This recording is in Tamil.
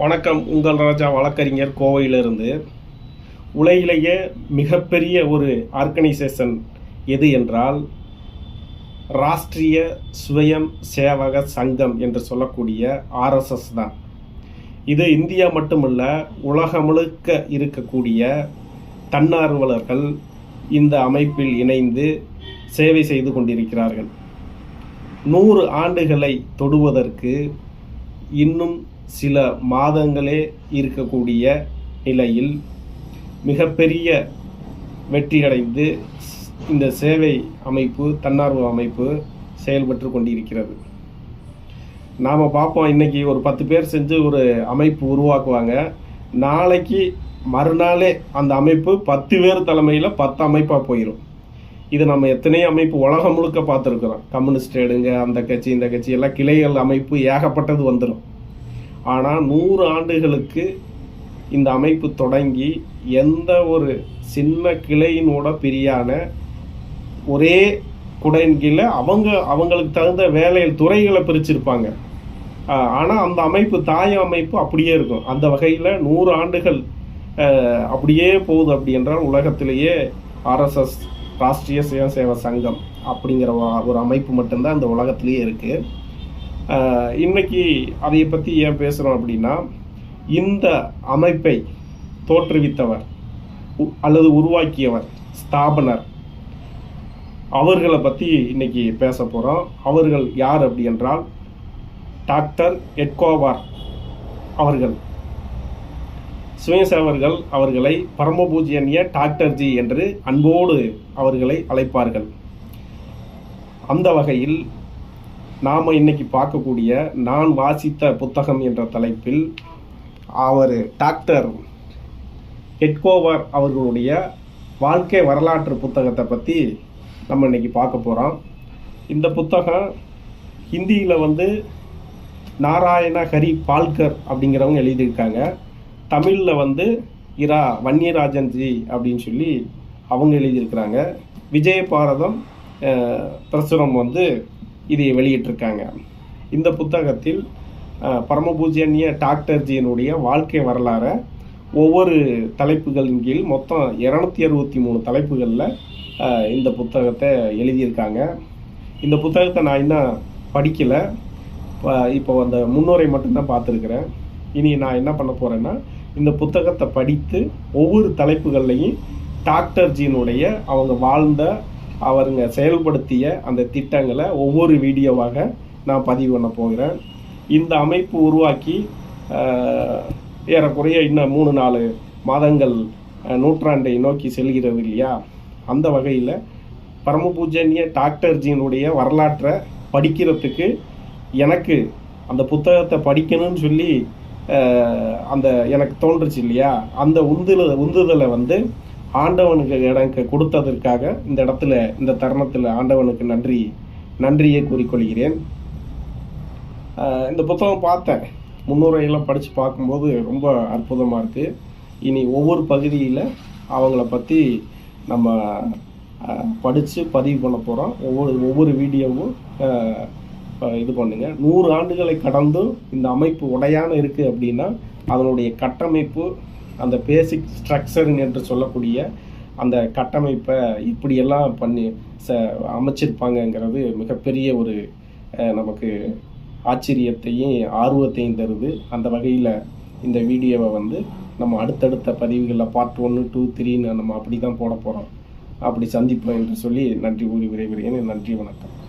வணக்கம். உங்கள் ராஜா வழக்கறிஞர் கோவையிலிருந்து. உலகிலேயே மிகப்பெரிய ஒரு ஆர்கனைசேஷன் எது என்றால் ராஷ்டிரிய சுயம் சேவக சங்கம் என்று சொல்லக்கூடிய ஆர்எஸ்எஸ் தான். இது இந்தியா மட்டுமல்ல உலகம் முழுக்க இருக்கக்கூடிய தன்னார்வலர்கள் இந்த அமைப்பில் இணைந்து சேவை செய்து கொண்டிருக்கிறார்கள். நூறு ஆண்டுகளை தொடுவதற்கு இன்னும் சில மாதங்களே இருக்கக்கூடிய நிலையில் மிகப்பெரிய வெற்றியடைந்து இந்த சேவை அமைப்பு தன்னார்வ அமைப்பு செயல்பட்டு கொண்டிருக்கிறது. நாம் பார்ப்போம். இன்னைக்கு ஒரு பத்து பேர் செஞ்சு ஒரு அமைப்பு உருவாக்குவாங்க. நாளைக்கு மறுநாளே அந்த அமைப்பு பத்து பேர் தலைமையில் பத்து அமைப்பாக போயிடும் இது நம்ம எத்தனையோ அமைப்பு உலகம் முழுக்க பார்த்துருக்குறோம். கம்யூனிஸ்ட் எடுங்க அந்த கட்சி இந்த கட்சி எல்லாம் கிளைகள் அமைப்பு ஏகப்பட்டது வந்துடும் ஆனால் நூறு ஆண்டுகளுக்கு இந்த அமைப்பு தொடங்கி எந்த ஒரு சின்ன கிளையினோட பிரியான ஒரே குடையின் கீழே அவங்க அவங்களுக்கு தகுந்த வேலையில் துறைகளை பிரிச்சிருப்பாங்க. ஆனால் அந்த அமைப்பு தாய அமைப்பு அப்படியே இருக்கும். அந்த வகையில் நூறு ஆண்டுகள் அப்படியே போகுது அப்படி என்றால் உலகத்திலேயே ஆர்எஸ்எஸ் ராஷ்ட்ரிய சுயசேவ சங்கம் அப்படிங்கிற ஒரு- அமைப்பு மட்டும்தான் அந்த உலகத்திலேயே இருக்குது இன்றைக்கி அதை பற்றி ஏன் பேசுகிறோம் அப்படின்னா இந்த அமைப்பை தோற்றுவித்தவர் அல்லது உருவாக்கியவர் ஸ்தாபனர். அவர்களை பற்றி இன்றைக்கி பேச போகிறோம் அவர்கள் யார் அப்படி என்றால் டாக்டர் எட்கோவார் அவர்கள். சுயசேவர்கள் அவர்களை பரமபூஜ்யனிய டாக்டர்ஜி என்று அன்போடு அவர்களை அழைப்பார்கள். அந்த வகையில் நாம் இன்னைக்கு பார்க்கக்கூடிய நான் வாசித்த புத்தகம் என்ற தலைப்பில் அவர் டாக்டர் ஹெட்கோவர் அவர்களுடைய வாழ்க்கை வரலாற்று புத்தகத்தை பற்றி நம்ம இன்னைக்கு பார்க்க போகிறோம் இந்த புத்தகம் ஹிந்தியில் வந்து நாராயண ஹரி பால்கர் அப்படிங்கிறவங்க எழுதியிருக்காங்க. தமிழில் வந்து இரா வன்னியராஜன் ஜி அப்படின்னு சொல்லி அவங்க எழுதியிருக்கிறாங்க. விஜய பாரதம் பிரசுரம் வந்து இதை வெளியிட்டிருக்காங்க. இந்த புத்தகத்தில் அஹ், டாக்டர்ஜியினுடைய வாழ்க்கை வரலாறை ஒவ்வொரு தலைப்புகளின் கீழ் மொத்தம் இரநூத்தி அறுபத்தி மூணு தலைப்புகளில் இந்த புத்தகத்தை எழுதியிருக்காங்க. இந்த புத்தகத்தை நான் இன்னும் படிக்கலை. இப்போ அந்த முன்னுரை மட்டும்தான் பார்த்துருக்குறேன். இனி நான் என்ன பண்ண போகிறேன்னா இந்த புத்தகத்தை படித்து ஒவ்வொரு தலைப்புகள்லையும் டாக்டர்ஜியினுடைய அவங்க வாழ்ந்த அவருங்க செயல்படுத்திய அந்த திட்டங்களை ஒவ்வொரு வீடியோவாக நான் பதிவு பண்ண போகிறேன். இந்த அமைப்பு உருவாக்கி ஏறக்குறைய இன்னும் மூணு நாலு மாதங்கள் நூற்றாண்டை நோக்கி செல்கிறது இல்லையா? அந்த வகையில் பரமபூஜனிய டாக்டர் டாக்டர்ஜியினுடைய வரலாற்றை படிக்கிறதுக்கு எனக்கு அந்த புத்தகத்தை படிக்கணும்னு சொல்லி அந்த எனக்கு தோன்றுச்சு இல்லையா? அந்த உந்துல உந்துதலை வந்து ஆண்டவனுக்கு எனக்கு கொடுத்ததற்காக இந்த இடத்துல இந்த தருணத்தில் ஆண்டவனுக்கு நன்றி நன்றியை கூறிக்கொள்கிறேன். இந்த புத்தகம் பார்த்தேன். முன்னுரையெல்லாம் படித்து பார்க்கும்போது ரொம்ப அற்புதமாக இருக்குது இனி ஒவ்வொரு பகுதியில் அவங்கள பற்றி நம்ம படித்து பதிவு பண்ண போகிறோம் ஒவ்வொரு ஒவ்வொரு வீடியோவும் இது பண்ணுங்க. நூறு ஆண்டுகளை கடந்தும் இந்த அமைப்பு உடையான இருக்குது அப்படின்னா அதனுடைய கட்டமைப்பு அந்த பேசிக் ஸ்ட்ரக்சர் என்று சொல்லக்கூடிய அந்த கட்டமைப்பை இப்படியெல்லாம் பண்ணி ச அமைச்சிருப்பாங்கங்கிறது மிகப்பெரிய ஒரு நமக்கு ஆச்சரியத்தையும் ஆர்வத்தையும் தருது. அந்த வகையில் இந்த வீடியோவை வந்து நம்ம அடுத்தடுத்த பதிவுகளில் பார்ட் ஒன்று டூ த்ரீன்னு நம்ம அப்படி தான் போட போகிறோம் அப்படி சந்திப்போம் என்று சொல்லி நன்றி கூறி விரைவிறேன் நன்றி வணக்கம்.